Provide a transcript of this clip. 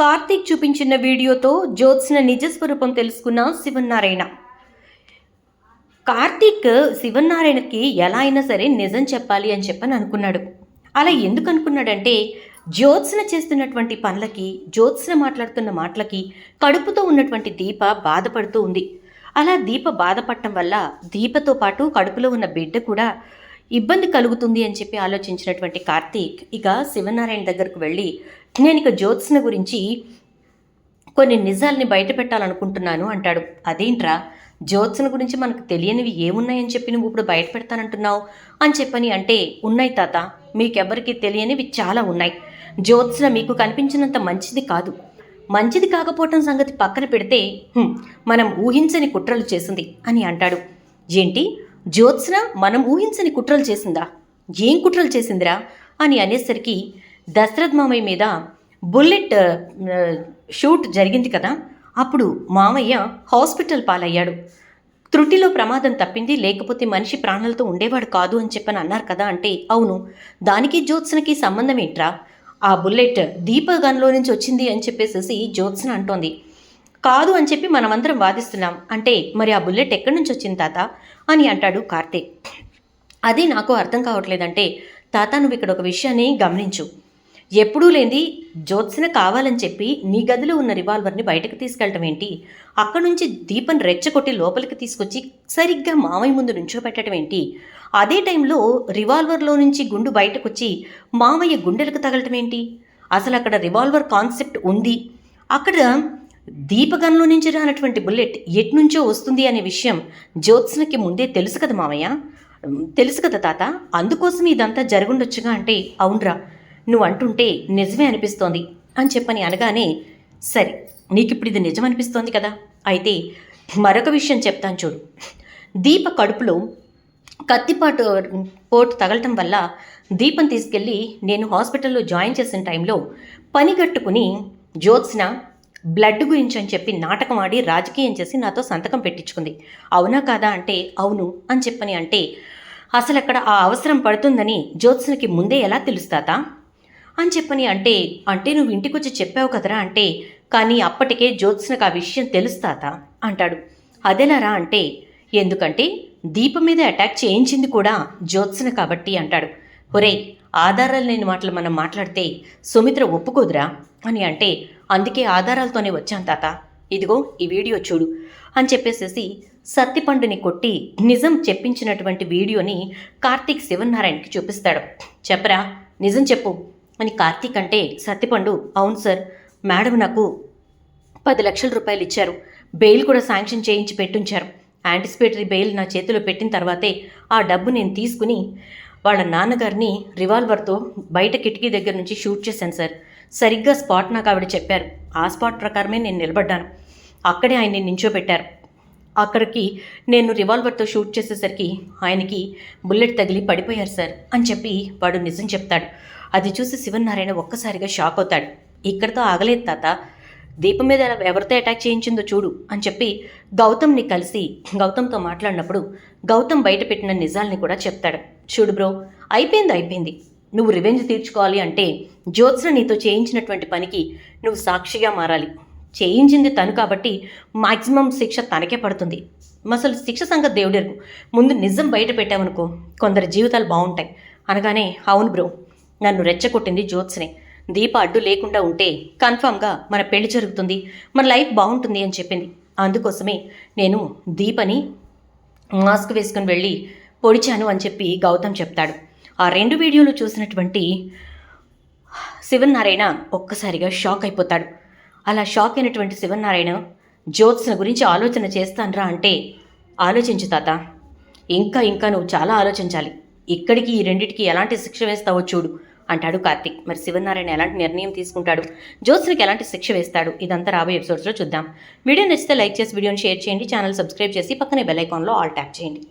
కార్తీక్ చూపించిన వీడియోతో జ్యోత్స్న నిజ స్వరూపం తెలుసుకున్న శివన్నారాయణ. కార్తీక్ శివనారాయణకి ఎలా అయినా సరే నిజం చెప్పాలి అని చెప్పని అనుకున్నాడు. అలా ఎందుకు అనుకున్నాడంటే జ్యోత్స్న చేస్తున్నటువంటి పనులకి జ్యోత్స్న మాట్లాడుతున్న మాటలకి కడుపుతో ఉన్నటువంటి దీప బాధపడుతూ ఉంది. అలా దీప బాధపడటం వల్ల దీపతో పాటు కడుపులో ఉన్న బిడ్డ కూడా ఇబ్బంది కలుగుతుంది అని చెప్పి ఆలోచించినటువంటి కార్తీక్ ఇక శివనారాయణ దగ్గరకు వెళ్ళి నేను ఇక జ్యోత్స్న గురించి కొన్ని నిజాల్ని బయట పెట్టాలనుకుంటున్నాను అంటాడు. అదేంట్రా? జ్యోత్సన గురించి మనకు తెలియనివి ఏమున్నాయని చెప్పి నువ్వు ఇప్పుడు బయట పెడతానంటున్నావు? అని చెప్పని అంటే ఉన్నాయి తాత మీకెవ్వరికి తెలియనివి చాలా ఉన్నాయి. జ్యోత్సన మీకు కనిపించినంత మంచిది కాదు. మంచిది కాకపోవటం సంగతి పక్కన పెడితే మనం ఊహించని కుట్రలు చేసింది అని అంటాడు. ఏంటి? జ్యోత్స్న మనం ఊహించని కుట్రలు చేసిందా? ఏం కుట్రలు చేసిందిరా? అని అనేసరికి దశరథ్ మామయ్య మీద బుల్లెట్ షూట్ జరిగింది కదా? అప్పుడు మామయ్య హాస్పిటల్ పాలయ్యాడు. త్రుటిలో ప్రమాదం తప్పింది లేకపోతే మనిషి ప్రాణాలతో ఉండేవాడు కాదు అని చెప్పని అన్నారు కదా అంటే అవును. దానికి జ్యోత్స్నకి సంబంధం ఏంట్రా? ఆ బుల్లెట్ దీపగన్లో నుంచి వచ్చింది అని చెప్పేసేసి జ్యోత్స్న అంటోంది. కాదు అని చెప్పి మనమందరం వాదిస్తున్నాం. అంటే మరి ఆ బుల్లెట్ ఎక్కడి నుంచి వచ్చింది తాత? అని అంటాడు కార్తీక్. అది నాకు అర్థం కావట్లేదంటే తాత నువ్వు ఇక్కడ ఒక విషయాన్ని గమనించు. ఎప్పుడూ లేని జ్యోత్స్న కావాలని చెప్పి నీ గదిలో ఉన్న రివాల్వర్ని బయటకు తీసుకెళ్ళటం ఏంటి? అక్కడి నుంచి దీపం రెచ్చగొట్టి లోపలికి తీసుకొచ్చి సరిగ్గా మామయ్య ముందు నుంచోబెట్టడం ఏంటి? అదే టైంలో రివాల్వర్లో నుంచి గుండు బయటకు వచ్చి మామయ్య గుండెలకు తగలటం ఏంటి? అసలు అక్కడ రివాల్వర్ కాన్సెప్ట్ ఉంది. అక్కడ దీపగన్లో నుంచి రానటువంటి బుల్లెట్ ఎట్నుంచో వస్తుంది అనే విషయం జ్యోత్స్నకి ముందే తెలుసు కదా మామయ్య. తెలుసు కదా తాత. అందుకోసం ఇదంతా జరుగుండొచ్చుగా అంటే అవునరా నువ్వు అంటుంటే నిజమే అనిపిస్తోంది అని చెప్పని అనగానే సరే నీకు ఇప్పుడు ఇది నిజం అనిపిస్తోంది కదా. అయితే మరొక విషయం చెప్తాను చూడు. దీప కడుపులో కత్తిపాటు పోటు తగలటం వల్ల దీపం తీసుకెళ్ళి నేను హాస్పిటల్లో జాయిన్ చేసిన టైంలో పని కట్టుకుని జ్యోత్స్న బ్లడ్ గురించి అని చెప్పి నాటకం ఆడి రాజకీయం చేసి నాతో సంతకం పెట్టించుకుంది. అవునా కాదా అంటే అవును అని చెప్పని అంటే అసలు అక్కడ ఆ అవసరం పడుతుందని జ్యోత్స్నకి ముందే ఎలా తెలుస్తాతా? అని చెప్పని అంటే అంటే నువ్వు ఇంటికొచ్చి చెప్పావు కదరా అంటే కానీ అప్పటికే జ్యోత్స్నకు ఆ విషయం తెలుస్తాతా? అంటాడు. అదెలారా అంటే ఎందుకంటే దీపం మీద అటాక్ చేయించింది కూడా జ్యోత్స్న కాబట్టి అంటాడు. ఒరేయ్ ఆధారాలు లేని మాటలు మనం మాట్లాడితే సుమిత్ర ఒప్పుకోదురా? అని అంటే అందుకే ఆధారాలతోనే వచ్చాను తాత. ఇదిగో ఈ వీడియో చూడు అని చెప్పేసేసి సత్తిపండుని కొట్టి నిజం చెప్పించినటువంటి వీడియోని కార్తీక్ శివనారాయణకి చూపిస్తాడు. చెప్పరా? నిజం చెప్పు అని కార్తీక్ అంటే సత్తిపండు అవును సార్ మేడం నాకు పది లక్షల రూపాయలు ఇచ్చారు. బెయిల్ కూడా శాంక్షన్ చేయించి పెట్టుంచారు. యాంటిసిపేటరీ బెయిల్ నా చేతిలో పెట్టిన తర్వాతే ఆ డబ్బు నేను తీసుకుని వాళ్ళ నాన్నగారిని రివాల్వర్తో బయట కిటికీ దగ్గర నుంచి షూట్ చేశాను సార్. సరిగ్గా స్పాట్ నాకు ఆవిడ చెప్పారు. ఆ స్పాట్ ప్రకారమే నేను నిలబడ్డాను. అక్కడే ఆయన్ని నించోబెట్టారు. అక్కడికి నేను రివాల్వర్తో షూట్ చేసేసరికి ఆయనకి బుల్లెట్ తగిలి పడిపోయారు సార్ అని చెప్పి వాడు నిజం చెప్తాడు. అది చూసి శివనారాయణ ఒక్కసారిగా షాక్ అవుతాడు. ఇక్కడితో ఆగలేదు తాత. దీపం మీద ఎవరితో అటాక్ చేయించిందో చూడు అని చెప్పి గౌతమ్ని కలిసి గౌతమ్తో మాట్లాడినప్పుడు గౌతమ్ బయట పెట్టిన నిజాల్ని కూడా చెప్తాడు. చూడు బ్రో అయిపోయింది అయిపోయింది. నువ్వు రివెంజ్ తీర్చుకోవాలి అంటే జ్యోత్స్న నీతో చేయించినటువంటి పనికి నువ్వు సాక్షిగా మారాలి. చేయించింది తను కాబట్టి మాక్సిమం శిక్ష తనకే పడుతుంది. అసలు శిక్ష సంగతి దేవుడెరుగు ముందు నిజం బయట పెట్టామనుకో కొందరి జీవితాలు బాగుంటాయి. అనగానే అవును బ్రో నన్ను రెచ్చగొట్టింది జ్యోత్స్నే. దీప అడ్డు లేకుండా ఉంటే కన్ఫామ్గా మన పెళ్ళి జరుగుతుంది. మన లైఫ్ బాగుంటుంది అని చెప్పింది. అందుకోసమే నేను దీపని మాస్క్ వేసుకుని వెళ్ళి పొడిచాను అని చెప్పి గౌతమ్ చెప్తాడు. ఆ రెండు వీడియోలు చూసినటువంటి శివనారాయణ ఒక్కసారిగా షాక్ అయిపోతాడు. అలా షాక్ అయినటువంటి శివనారాయణ జ్యోత్స్న గురించి ఆలోచన చేస్తానరా అంటే ఆలోచించు తాత ఇంకా ఇంకా నువ్వు చాలా ఆలోచించాలి. ఇక్కడికి ఈ రెండిటికి ఎలాంటి శిక్ష వేస్తావో చూడు అంటాడు కార్తిక్. మరి శివనారాయణ ఎలాంటి నిర్ణయం తీసుకుంటాడు? జ్యోత్స్నకి ఎలాంటి శిక్ష వేస్తాడు? ఇదంతా రాబోయే ఎపిసోడ్స్లో చూద్దాం. వీడియో నచ్చితే లైక్ చేసి వీడియోని షేర్ చేయండి. ఛానల్ సబ్స్క్రైబ్ చేసి పక్కనే బెల్ ఐకాన్లో ఆల్ ట్యాప్ చేయండి.